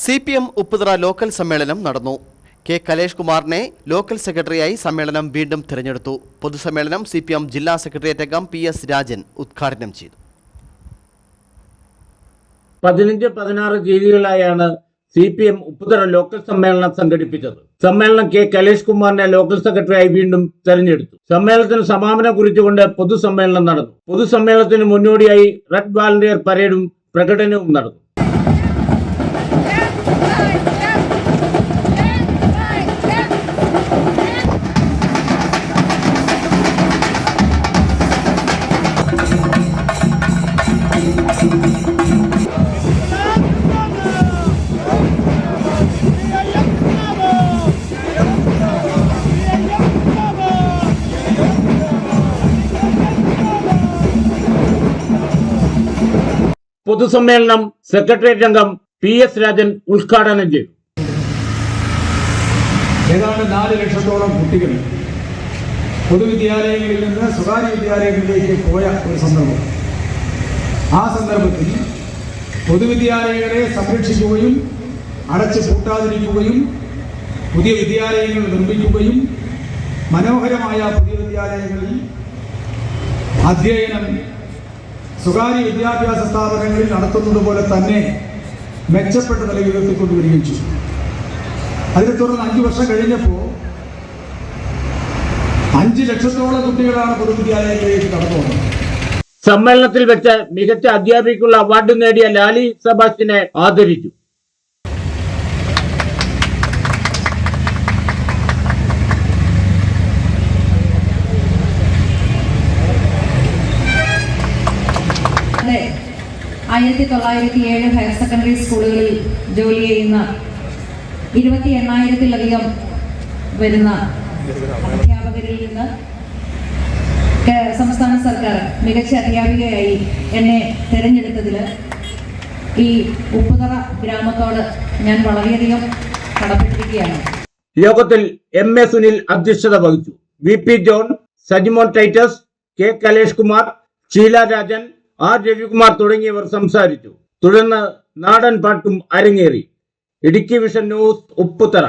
C P M Upputhara local സമ്മേളനം നടന്നു. K Kalesh കുമാറിനെ ലോക്കൽ സെക്രട്ടറിയായി സമ്മേളനം വീണ്ടും തിരഞ്ഞെടുത്തു. പൊതുസമ്മേളനം സി പി എം ജില്ലാ സെക്രട്ടേറിയറ്റ് അംഗം പി എസ് രാജൻ ഉദ്ഘാടനം ചെയ്തു. പതിനഞ്ച് പതിനാറ് തീയതികളായാണ് C P M Upputhara local സമ്മേളനം സംഘടിപ്പിച്ചത്. സമ്മേളനം കെ കലേഷ് കുമാറിനെ ലോക്കൽ സെക്രട്ടറിയായി വീണ്ടും തെരഞ്ഞെടുത്തു. സമ്മേളനത്തിന് സമാപനം കുറിച്ചുകൊണ്ട് പൊതുസമ്മേളനം നടന്നു. പൊതുസമ്മേളനത്തിന് മുന്നോടിയായി റെഡ് വാളണ്ടിയർ പരേഡും പ്രകടനവും നടന്നു. പൊതുസമ്മേളനം സെക്രട്ടേറിയറ്റ് അംഗം പി എസ് രാജൻ ഉദ്ഘാടനം ചെയ്തു. ഏതാണ്ട് നാല് ലക്ഷത്തോളം കുട്ടികൾ പൊതുവിദ്യാലയങ്ങളിൽ നിന്ന് സ്വകാര്യ വിദ്യാലയങ്ങളിലേക്ക് പോയ ഒരു സന്ദർഭം. ആ സന്ദർഭത്തിൽ പൊതുവിദ്യാലയങ്ങളെ സംരക്ഷിക്കുകയും അടച്ചു പൂട്ടാതിരിക്കുകയും പുതിയ വിദ്യാലയങ്ങൾ നിർമ്മിക്കുകയും മനോഹരമായ പുതിയ വിദ്യാലയങ്ങളിൽ അധ്യയനം സ്വകാര്യ വിദ്യാഭ്യാസ സ്ഥാപനങ്ങളിൽ നടത്തുന്നത് പോലെ തന്നെ മെച്ചപ്പെട്ട നിലയിൽ ഉയർത്തിക്കൊണ്ടുവരികയും ചെയ്തു. അതിനെ തുടർന്ന് അഞ്ചു വർഷം കഴിഞ്ഞപ്പോൾ അഞ്ച് ലക്ഷത്തോളം കുട്ടികളാണ് പൊതുവിദ്യാലയങ്ങളിലേക്ക് കടന്നു വന്നത്. സമ്മേളനത്തിൽ വെച്ച് മികച്ച അധ്യാപികയ്ക്കുള്ള അവാർഡ് നേടിയ ലാലി സെബാസ്റ്റിനെ ആദരിച്ചു. ആയിരത്തി തൊള്ളായിരത്തി ഏഴ് ഹയർ സെക്കൻഡറി സ്കൂളുകളിൽ ജോലി ചെയ്യുന്ന ഇരുപത്തി എണ്ണായിരത്തിലധികം വരുന്ന അധ്യാപകരിൽ നിന്ന് സംസ്ഥാന സർക്കാർ മികച്ച അധ്യാപികയായി എന്നെ തിരഞ്ഞെടുത്തതിൽ ഈ ഉപ്പുതറ ഗ്രാമത്തോട് ഞാൻ വളരെയധികം കടപ്പെട്ടിരിക്കുകയാണ്. യോഗത്തിൽ എം എ സുനിൽ അധ്യക്ഷത വഹിച്ചു. V P John Sajimon Titus K Kalesh Kumar Sheela Rajan R. Ravikumar തുടങ്ങിയവർ സംസാരിച്ചു. തുടർന്ന് നാടൻ പാട്ടും അരങ്ങേറി. Idukki vision news Upputhara.